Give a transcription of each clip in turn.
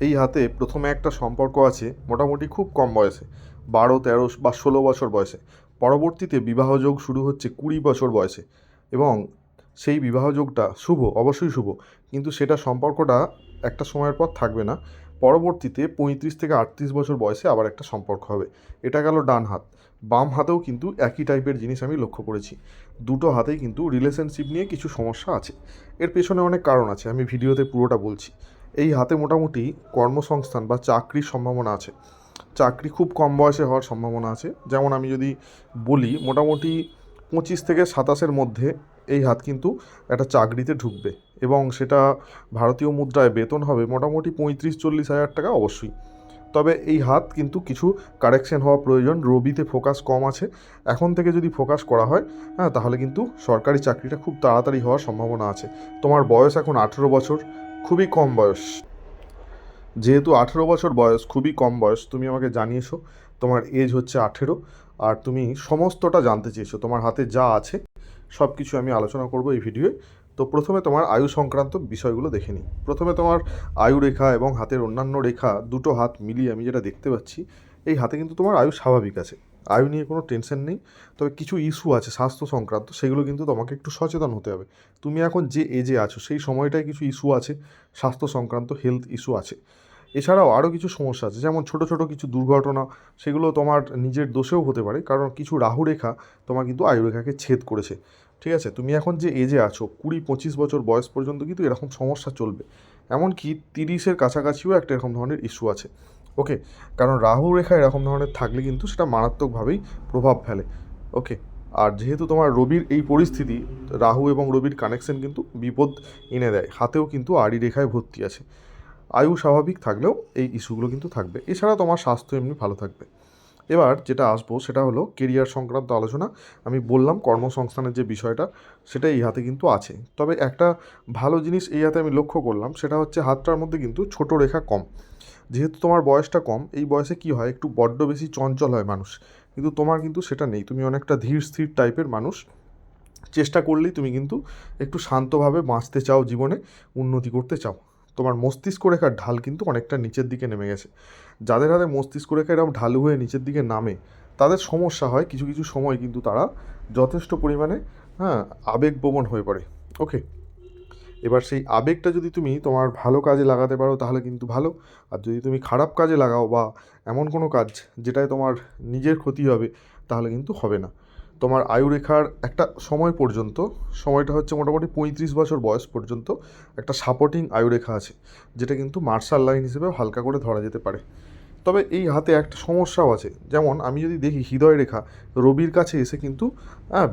এই হাতে প্রথমে একটা সম্পর্ক আছে মোটামুটি খুব কম বয়সে, বারো, তেরো বা ষোলো বছর বয়সে। পরবর্তীতে বিবাহযোগ শুরু হচ্ছে কুড়ি বছর বয়সে এবং সেই বিবাহযোগটা শুভ, অবশ্যই শুভ, কিন্তু সেটা সম্পর্কটা একটা সময়ের পর থাকবে না। পরবর্তীতে পঁয়ত্রিশ থেকে আটত্রিশ বছর বয়সে আবার একটা সম্পর্ক হবে। এটা গেল ডান হাত। বাম হাতেও কিন্তু একই টাইপের জিনিস আমি লক্ষ্য করেছি। দুটো হাতেই কিন্তু রিলেশনশিপ নিয়ে কিছু সমস্যা আছে। এর পেছনে অনেক কারণ আছে, আমি ভিডিওতে পুরোটা বলছি। এই হাতে মোটামুটি কর্মসংস্থান বা চাকরির সম্ভাবনা আছে। চাকরি খুব কম বয়সে হওয়ার সম্ভাবনা আছে। যেমন আমি যদি বলি, মোটামুটি পঁচিশ থেকে সাতাশের মধ্যে এই হাত কিন্তু একটা চাকরিতে ঢুকবে এবং সেটা ভারতীয় মুদ্রায় বেতন হবে মোটামুটি পঁয়ত্রিশ, চল্লিশ হাজার টাকা অবশ্যই। তবে এই হাত কিন্তু কিছু কারেকশন হওয়া প্রয়োজন। রবিতে ফোকাস কম আছে। এখন থেকে যদি ফোকাস করা হয় হ্যাঁ তাহলে কিন্তু সরকারি চাকরিটা খুব তাড়াতাড়ি হওয়ার সম্ভাবনা আছে। তোমার বয়স এখন আঠেরো বছর। খুবই কম বয়স। যেহেতু আঠেরো বছর বয়স, খুবই কম বয়স, তুমি আমাকে জানিয়েছো, তোমার এজ হচ্ছে আঠেরো, আর তুমি সমস্তটা জানতে চেয়েছো, তোমার হাতে যা আছে সব কিছু আমি আলোচনা করব এই ভিডিওয়ে তো প্রথমে তোমার আয়ু সংক্রান্ত বিষয়গুলো দেখে নিই। প্রথমে তোমার আয়ু রেখা এবং হাতের অন্যান্য রেখা দুটো হাত মিলিয়ে আমি যেটা দেখতে পাচ্ছি, এই হাতে কিন্তু তোমার আয়ু স্বাভাবিক আছে। আয়ু নিয়ে কোনো টেনশন নেই। তবে কিছু ইস্যু আছে, স্বাস্থ্য সংক্রান্ত, সেগুলো কিন্তু তোমাকে একটু সচেতন হতে হবে। তুমি এখন যে এজে আছো, সেই সময়টায় কিছু ইস্যু আছে, স্বাস্থ্য সংক্রান্ত হেলথ ইস্যু আছে। এছাড়াও আরও কিছু সমস্যা আছে, যেমন ছোট ছোট কিছু দুর্ঘটনা, সেগুলো তোমার নিজের দোষেও হতে পারে। কারণ কিছু রাহু রেখা তোমার কিন্তু আয়ুরেখাকে ছেদ করেছে। ঠিক আছে? তুমি এখন যে এজে আছো, কুড়ি, পঁচিশ বছর বয়স পর্যন্ত কিন্তু এরকম সমস্যা চলবে। এমনকি তিরিশের কাছাকাছিও একটা এরকম ধরনের ইস্যু আছে। ওকে কারণ রাহু রেখা এরকম ধরনের থাকলে কিন্তু সেটা মারাত্মকভাবেই প্রভাব ফেলে। ওকে আর যেহেতু তোমার রবির এই পরিস্থিতি, রাহু এবং রবির কানেকশন কিন্তু বিপদ এনে দেয়। হাতেও কিন্তু আড়ি রেখায় ভর্তি আছে। আয়ু স্বাভাবিক থাকলেও এই ইস্যুগুলো কিন্তু থাকবে। এছাড়া তোমার স্বাস্থ্য এমনি ভালো থাকবে। এবার যেটা আসব সেটা হলো কেরিয়ার সংক্রান্ত আলোচনা। আমি বললাম কর্মসংস্থানের যে বিষয়টা, সেটা এই হাতে কিন্তু আছে। তবে একটা ভালো জিনিস এই হাতে আমি লক্ষ্য করলাম, সেটা হচ্ছে হাতটার মধ্যে কিন্তু ছোট রেখা কম। যেহেতু তোমার বয়সটা কম, এই বয়সে কি হয়? একটু বড্ড বেশি চঞ্চল হয় মানুষ। কিন্তু তোমার কিন্তু সেটা নেই। তুমি অনেকটা ধীর স্থির টাইপের মানুষ। চেষ্টা করলেই তুমি কিন্তু একটু শান্তভাবে বাঁচতে চাও জীবনে, উন্নতি করতে চাও। তোমার মস্তিষ্ক রেখার ঢাল কিন্তু অনেকটা নিচের দিকে নেমে গেছে। যাদের হাতে মস্তিষ্ক রেখা এরকম ঢালু হয়ে নিচের দিকে নামে, তাদের সমস্যা হয়। কিছু কিছু সময় কিন্তু তারা যথেষ্ট পরিমাণে হ্যাঁ আবেগপ্রবণ হয়ে পড়ে। ওকে এবার সেই আবেগটা যদি তুমি তোমার ভালো কাজে লাগাতে পারো, তাহলে কিন্তু ভালো। আর যদি তুমি খারাপ কাজে লাগাও বা এমন কোনো কাজ যেটায় তোমার নিজের ক্ষতি হবে, তাহলে কিন্তু হবে না। তোমার আয়ুরেখার একটা সময় পর্যন্ত, সময়টা হচ্ছে মোটামুটি পঁয়ত্রিশ বছর বয়স পর্যন্ত একটা সাপোর্টিং আয়ুরেখা আছে, যেটা কিন্তু মার্শাল লাইন হিসেবে হালকা করে ধরা যেতে পারে। তবে এই হাতে একটা সমস্যাও আছে। যেমন আমি যদি দেখি হৃদয় রেখা, রবির কাছে এসে কিন্তু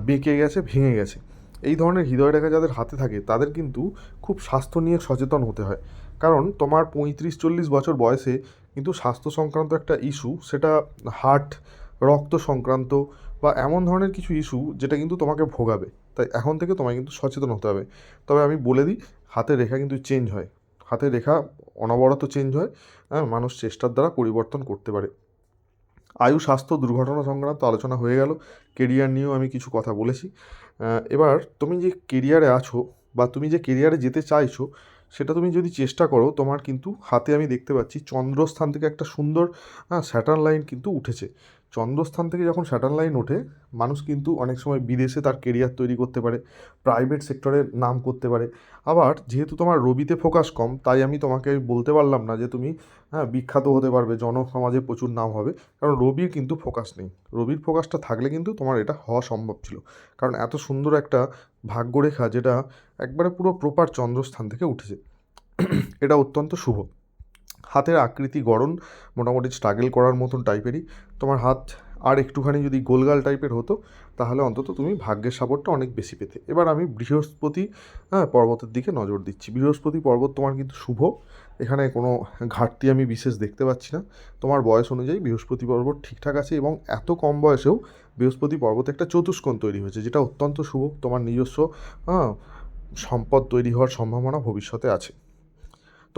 বেঁকে গেছে, ভেঙে গেছে। এই ধরনের হৃদয় রেখা যাদের হাতে থাকে, তাদের কিন্তু খুব স্বাস্থ্য নিয়ে সচেতন হতে হয়। কারণ তোমার পঁয়ত্রিশ চল্লিশ বছর বয়সে কিন্তু স্বাস্থ্য সংক্রান্ত একটা ইস্যু সেটা হার্ট রক্ত সংক্রান্ত বা এমন ধরনের কিছু ইস্যু যেটা কিন্তু তোমাকে ভোগাবে। তাই এখন থেকে তোমায় কিন্তু সচেতন হতে হবে। তবে আমি বলে দিই, হাতের রেখা কিন্তু চেঞ্জ হয়। হাতের রেখা অনবরত চেঞ্জ হয় হ্যাঁ মানুষ চেষ্টার দ্বারা পরিবর্তন করতে পারে। আয়ু, স্বাস্থ্য, দুর্ঘটনা সংক্রান্ত আলোচনা হয়ে গেল। কেরিয়ার নিয়েও আমি কিছু কথা বলেছি। এবার তুমি যে কেরিয়ারে আছো বা তুমি যে কেরিয়ারে যেতে চাইছো, সেটা তুমি যদি চেষ্টা করো, তোমার কিন্তু হাতে আমি দেখতে পাচ্ছি চন্দ্রস্থান থেকে একটা সুন্দর হ্যাঁ স্যাটার লাইন কিন্তু উঠেছে। চন্দ্রস্থান থেকে যখন স্যাটার্ন লাইন ওঠে, মানুষ কিন্তু অনেক সময় বিদেশে তার কেরিয়ার তৈরি করতে পারে প্রাইভেট সেক্টরে নাম করতে পারে। আবার যেহেতু তোমার রবিতে ফোকাস কম, তাই আমি তোমাকে বলতে পারলাম না যে তুমি হ্যাঁ বিখ্যাত হতে পারবে, জনসমাজে প্রচুর নাম হবে, কারণ রবির কিন্তু ফোকাস নেই। রবির ফোকাসটা থাকলে কিন্তু তোমার এটা হওয়া সম্ভব ছিল। কারণ এত সুন্দর একটা ভাগ্যরেখা যেটা একবারে পুরো প্রপার চন্দ্রস্থান থেকে উঠেছে। এটা অত্যন্ত শুভ। হাতের আকৃতি গড়ন মোটামুটি স্ট্রাগল করার মতন টাইপেরই তোমার হাত আর একটুখানি যদি গোলগাল টাইপের হতো, তাহলে অন্তত তুমি ভাগ্যের সাপোর্টটা অনেক বেশি পেতে। এবার আমি বৃহস্পতি হ্যাঁ পর্বতের দিকে নজর দিচ্ছি। বৃহস্পতি পর্বত তোমার কিন্তু শুভ। এখানে কোনো ঘাটতি আমি বিশেষ দেখতে পাচ্ছি না। তোমার বয়স অনুযায়ী বৃহস্পতি পর্বত ঠিকঠাক আছে এবং এত কম বয়সেও বৃহস্পতি পর্বতে একটা চতুষ্কোণ তৈরি হয়েছে, যেটা অত্যন্ত শুভ। তোমার নিজস্ব হ্যাঁ সম্পদ তৈরি হওয়ার সম্ভাবনা ভবিষ্যতে আছে।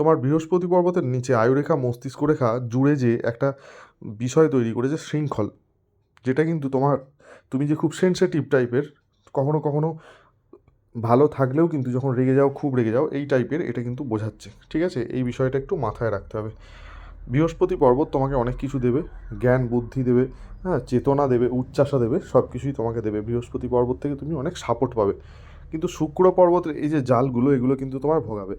তোমার বৃহস্পতি পর্বতের নিচে আয়ুরেখা মস্তিষ্ক রেখা জুড়ে যে একটা বিষয় তৈরি করেছে শৃঙ্খল, যেটা কিন্তু তোমার, তুমি যে খুব সেন্সিটিভ টাইপের কখনো কখনো ভালো থাকলেও কিন্তু যখন রেগে যাও, খুব রেগে যাও, এই টাইপের এটা কিন্তু বোঝাচ্ছে, ঠিক আছে? এই বিষয়টা একটু মাথায় রাখতে হবে। বৃহস্পতি পর্বত তোমাকে অনেক কিছু দেবে, জ্ঞান, বুদ্ধি দেবে হ্যাঁ চেতনা দেবে উচ্চাসা দেবে সব কিছুই তোমাকে দেবে। বৃহস্পতি পর্বত থেকে তুমি অনেক সাপোর্ট পাবে। কিন্তু শুক্র পর্বতের এই যে জালগুলো, এগুলো কিন্তু তোমার ভোগাবে।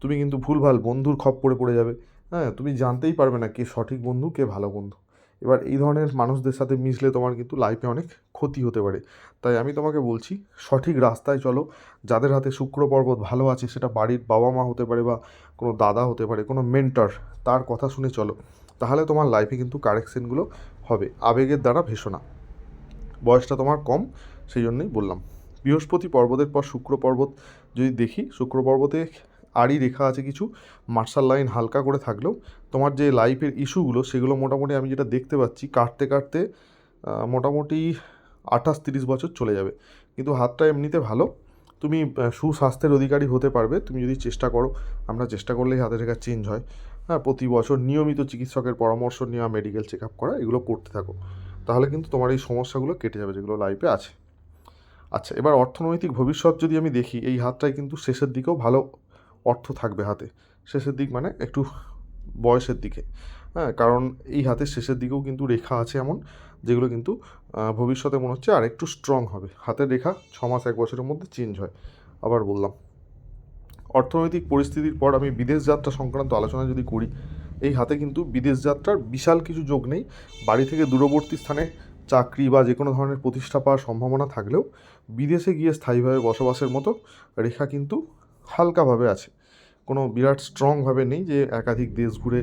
তুমি কিন্তু ভুলভাল বন্ধুর খপ্পরে পড়ে যাবে। হ্যাঁ তুমি জানতেই পারবে না কে সঠিক বন্ধু, কে ভালো বন্ধু। এবার এই ধরনের মানুষদের সাথে মিশলে তোমার কিন্তু লাইফে অনেক ক্ষতি হতে পারে। তাই আমি তোমাকে বলছি, সঠিক রাস্তায় চলো। যাদের হাতে শুক্র পর্বত ভালো আছে, সেটা বাড়ির বাবা মা হতে পারে বা কোনো দাদা হতে পারে, কোনো মেন্টর তার কথা শুনে চলো। তাহলে তোমার লাইফে কিন্তু কারেকশনগুলো হবে। আবেগের দ্বারা ভেসো না। বয়সটা তোমার কম, সেই জন্যই বললাম। বৃহস্পতি পর্বতের পর শুক্র পর্বত যদি দেখি, শুক্র পর্বতে আড়ি রেখা আছে কিছু। মার্শাল লাইন হালকা করে থাকলেও তোমার যে লাইফের ইস্যুগুলো, সেগুলো মোটামুটি আমি যেটা দেখতে পাচ্ছি, কাটতে কাটতে মোটামুটি আঠাশ তিরিশ বছর চলে যাবে। কিন্তু হাতটা এমনিতে ভালো। তুমি সুস্বাস্থ্যের অধিকারী হতে পারবে। তুমি যদি চেষ্টা করো, আমরা চেষ্টা করলেই হাতের রেখা চেঞ্জ হয়। হ্যাঁ প্রতি বছর নিয়মিত চিকিৎসকের পরামর্শ নেওয়া মেডিকেল চেক আপ করা, এগুলো করতে থাকো। তাহলে কিন্তু তোমার এই সমস্যাগুলো কেটে যাবে যেগুলো লাইফে আছে। আচ্ছা এবার অর্থনৈতিক ভবিষ্যৎ যদি আমি দেখি, এই হাতটায় কিন্তু শেষের দিকেও ভালো অর্থ থাকবে হাতে। শেষের দিক মানে একটু বয়সের দিকে। হ্যাঁ কারণ এই হাতের শেষের দিকেও কিন্তু রেখা আছে এমন, যেগুলো কিন্তু ভবিষ্যতে মনে হচ্ছে আর একটু স্ট্রং হবে। হাতের রেখা ছ মাস, এক বছরের মধ্যে চেঞ্জ হয়, আবার বললাম। অর্থনৈতিক পরিস্থিতির পর আমি বিদেশ যাত্রা সংক্রান্ত আলোচনা যদি করি, এই হাতে কিন্তু বিদেশ যাত্রার বিশাল কিছু যোগ নেই। বাড়ি থেকে দূরবর্তী স্থানে চাকরি বা যে কোনো ধরনের প্রতিষ্ঠা পাওয়ার সম্ভাবনা থাকলেও, বিদেশে গিয়ে স্থায়ীভাবে বসবাসের মতো রেখা কিন্তু হালকাভাবে আছে। কোনো বিরাট স্ট্রংভাবে নেই যে একাধিক দেশ ঘুরে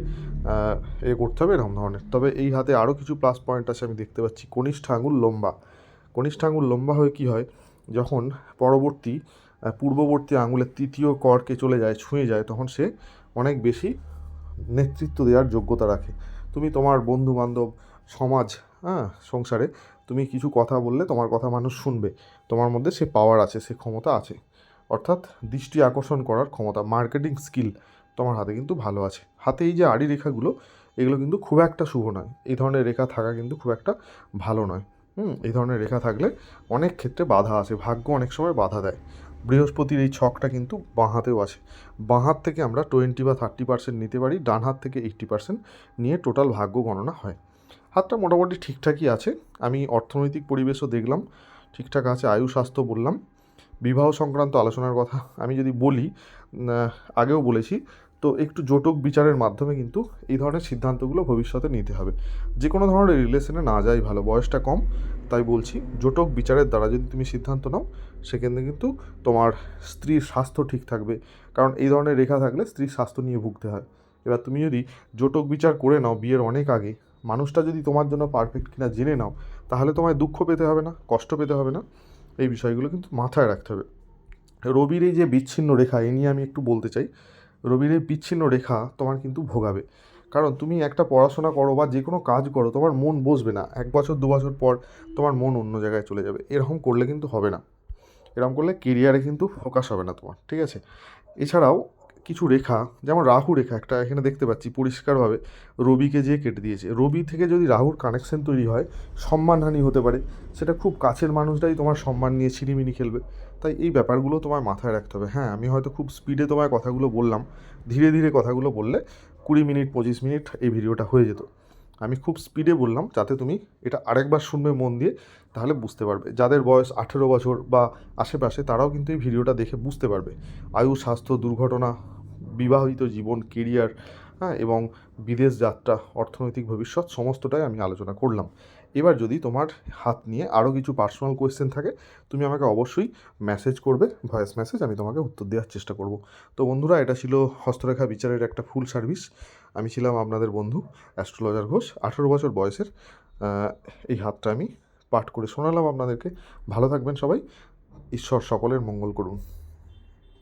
এ করতে হবে এরকম ধরনের। তবে এই হাতে আরও কিছু প্লাস পয়েন্ট আছে আমি দেখতে পাচ্ছি। কনিষ্ঠ আঙুল লম্বা। কনিষ্ঠ আঙুল লম্বা হয়ে কী হয়? যখন পরবর্তী পূর্ববর্তী আঙুলের তৃতীয় করকে চলে যায়, ছুঁয়ে যায়, তখন সে অনেক বেশি নেতৃত্ব দেওয়ার যোগ্যতা রাখে। তুমি তোমার বন্ধু বান্ধব সমাজ হ্যাঁ সংসারে তুমি কিছু কথা বললে তোমার কথা মানুষ শুনবে। তোমার মধ্যে সে পাওয়ার আছে, সে ক্ষমতা আছে। অর্থাৎ দৃষ্টি আকর্ষণ করার ক্ষমতা মার্কেটিং স্কিল তোমার হাতে কিন্তু ভালো আছে। হাতে এই যে আড়ি রেখাগুলো, এগুলো কিন্তু খুব একটা শুভ নয়। এই ধরনের রেখা থাকা কিন্তু খুব একটা ভালো নয়। হুম, এই ধরনের রেখা থাকলে অনেক ক্ষেত্রে বাধা আছে ভাগ্য অনেক সময় বাধা দেয়। বৃহস্পতির এই ছকটা কিন্তু বাঁ হাতেও আছে বাঁ হাত থেকে আমরা টোয়েন্টি বা থার্টি পার্সেন্ট নিতে পারি, ডান হাত থেকে এইট্টি পার্সেন্ট নিয়ে টোটাল ভাগ্য গণনা হয়। হাতটা মোটামুটি ঠিকঠাকই আছে। আমি অর্থনৈতিক পরিবেশও দেখলাম, ঠিকঠাক আছে আয়ু স্বাস্থ্য বললাম। বিবাহ সংক্রান্ত আলোচনার কথা আমি যদি বলি আগেও বলেছি, তো একটু জটক বিচারের মাধ্যমে কিন্তু এই ধরনের সিদ্ধান্তগুলো ভবিষ্যতে নিতে হবে। যে কোনো ধরনের রিলেশনে না যাই ভালো, বয়সটা কম, তাই বলছি জটক বিচারের দ্বারা যদি তুমি সিদ্ধান্ত নাও সেখানে কিন্তু তোমার স্ত্রীর স্বাস্থ্য ঠিক থাকবে। কারণ এই ধরনের রেখা থাকলে স্ত্রীর স্বাস্থ্য নিয়ে ভুগতে হয়। এবার তুমি যদি জটক বিচার করে নাও বিয়ের অনেক আগে, মানুষটা যদি তোমার জন্য পারফেক্ট কিনা জেনে নাও, তাহলে তোমায় দুঃখ পেতে হবে না, কষ্ট পেতে হবে না। এই বিষয়গুলো কিন্তু মাথায় রাখতে হবে। রবির এই যে বিচ্ছিন্ন রেখা, এ নিয়ে আমি একটু বলতে চাই। রবির এই বিচ্ছিন্ন রেখা তোমার কিন্তু ভোগাবে। কারণ তুমি একটা পড়াশোনা করো বা যে কোনো কাজ করো, তোমার মন বসবে না। এক বছর, দু বছর পর তোমার মন অন্য জায়গায় চলে যাবে। এরকম করলে কিন্তু হবে না। এরকম করলে কেরিয়ারে কিন্তু ফোকাস হবে না তোমার, ঠিক আছে? এছাড়াও কিছু রেখা, যেমন রাহু রেখা একটা এখানে দেখতে পাচ্ছি পরিষ্কারভাবে রবিকে যে কেটে দিয়েছে। রবি থেকে যদি রাহুর কানেকশন তৈরি হয়, সম্মানহানি হতে পারে। সেটা খুব কাছের মানুষরাই তোমার সম্মান নিয়ে ছিনিমিনি খেলবে। তাই এই ব্যাপারগুলো তোমায় মাথায় রাখতে হবে। হ্যাঁ আমি হয়তো খুব স্পিডে তোমায় কথাগুলো বললাম। ধীরে ধীরে কথাগুলো বললে কুড়ি মিনিট, পঁচিশ মিনিট এই ভিডিওটা হয়ে যেত। আমি খুব স্পিডে বললাম যাতে তুমি এটা আরেকবার শুনবে মন দিয়ে, তাহলে বুঝতে পারবে। যাদের বয়স আঠেরো বছর বা আশেপাশে, তারাও কিন্তু এই ভিডিওটা দেখে বুঝতে পারবে। আয়ু, স্বাস্থ্য, দুর্ঘটনা বিবাহিত জীবন কেরিয়ার হ্যাঁ এবং বিদেশ যাত্রা, অর্থনৈতিক ভবিষ্যৎ, সমস্তটাই আমি আলোচনা করলাম। এবার যদি তোমার হাত নিয়ে আরও কিছু পার্সোনাল কোয়েশ্চেন থাকে, তুমি আমাকে অবশ্যই মেসেজ করবে ভয়েস মেসেজ আমি তোমাকে উত্তর দেওয়ার চেষ্টা করব। তো বন্ধুরা, এটা ছিল হস্তরেখা বিচারের একটা ফুল সার্ভিস আমি ছিলাম আপনাদের বন্ধু অ্যাস্ট্রোলজার ঘোষ। আঠেরো বছর বয়সের এই হাতটা আমি পাঠ করে শোনালাম আপনাদেরকে। ভালো থাকবেন সবাই। ঈশ্বর সকলের মঙ্গল করুন।